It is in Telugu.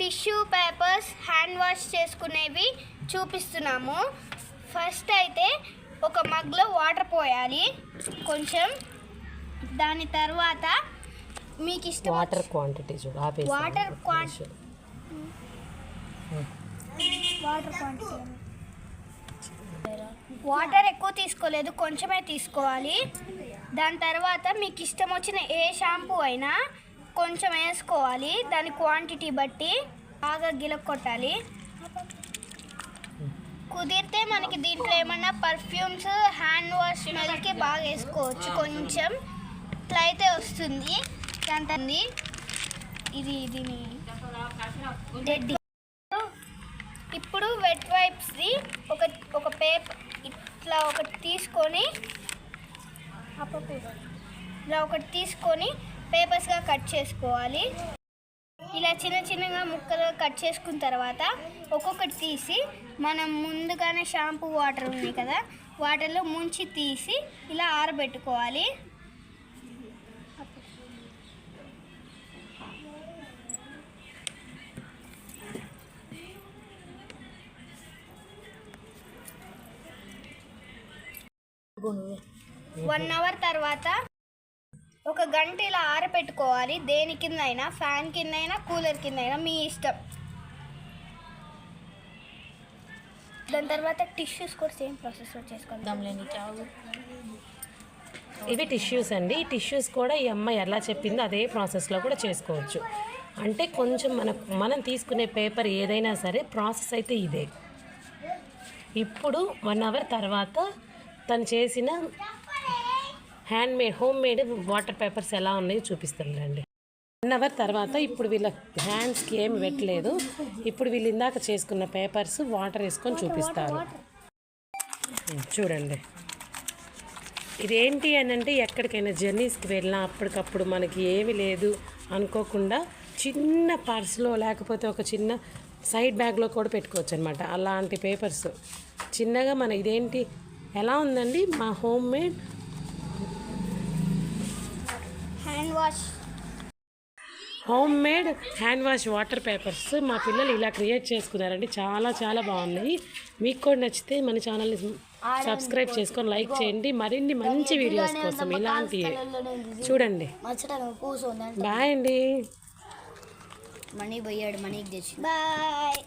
టిష్యూ పేపర్స్ హ్యాండ్ వాష్ చేసుకునేవి చూపిస్తున్నాము. ఫస్ట్ అయితే ఒక మగ్లో వాటర్ పోయాలి. కొంచెం దాని తర్వాత మీకు ఇష్టం వాటర్ క్వాంటిటీ చూడు water quantity water quantity. Water ఎక్కువ తీసుకోలేదు కొంచెమే తీసుకోవాలి. దాని తర్వాత మీకు ఇష్టం వచ్చిన ఏ షాంపూ అయినా కొంచెం వేసుకోవాలి. దాని క్వాంటిటీ బట్టి బాగా గిలక్కొట్టాలి. కుదిరితే మనకి దీంట్లో ఏమన్నా పర్ఫ్యూమ్స్ హ్యాండ్ వాష్ స్మెల్కి బాగా వేసుకోవచ్చు. కొంచెం ఇట్లా అయితే వస్తుంది. దాని ఇది దీని డెడ్ ఇప్పుడు వెట్ వైప్స్ది ఒక ఒక పేపర్ ఇట్లా ఒకటి తీసుకొని ఇలా ఒకటి తీసుకొని పేపర్స్గా కట్ చేసుకోవాలి. ఇలా చిన్న చిన్నగా ముక్కలు కట్ చేసుకున్న తర్వాత ఒక్కొక్కటి తీసి మనం ముందుగానే షాంపూ వాటర్ ఉంది కదా వాటర్లో ముంచి తీసి ఇలా ఆరబెట్టుకోవాలి. వన్ అవర్ తర్వాత ఒక గంట ఇలా ఆరబెట్టుకోవాలి దేని కింద అయినా ఫ్యాన్ కింద అయినా కూలర్ కింద అయినా మీ ఇష్టం. దాని తర్వాత టిష్యూస్ కూడా సేమ్ ప్రాసెస్లో చేసుకోవాలి ఇవి టిష్యూస్ అండి. ఈ టిష్యూస్ కూడా ఈ అమ్మాయి ఎలా చెప్పిందో అదే ప్రాసెస్లో కూడా చేసుకోవచ్చు. అంటే కొంచెం మన మనం తీసుకునే పేపర్ ఏదైనా సరే ప్రాసెస్ అయితే ఇదే. ఇప్పుడు వన్ అవర్ తర్వాత తను చేసిన hand made home made water papers ఎలా ఉన్నాయో చూపిస్తాను రండి వన్ అవర్ తర్వాత ఇప్పుడు వీళ్ళ హ్యాండ్స్కి ఏమి పెట్టలేదు. ఇప్పుడు వీళ్ళు ఇందాక చేసుకున్న పేపర్స్ వాటర్ వేసుకొని చూపిస్తారు. చూడండి. ఇదేంటి అని అంటే ఎక్కడికైనా జర్నీస్కి వెళ్ళినా అప్పటికప్పుడు మనకి ఏమీ లేదు అనుకోకుండా చిన్న పర్స్లో లేకపోతే ఒక చిన్న సైడ్ బ్యాగ్లో కూడా పెట్టుకోవచ్చు అనమాట అలాంటి పేపర్స్ చిన్నగా మన ఇదేంటి? ఎలా ఉందండి? మా home made hand wash home made hand wash water papers మా పిల్లలు ఇలా క్రియేట్ చేసుకున్నారండి. చాలా చాలా బాగున్నాయి. మీకు కూడా నచ్చితే మన ఛానల్ని సబ్స్క్రైబ్ చేసుకొని లైక్ చేయండి. మరిన్ని మంచి వీడియోస్ కోసం ఇలాంటివి చూడండి. బాయ్ అండి. మనీ పోయాడు మనీకి తెచ్చి బాయ్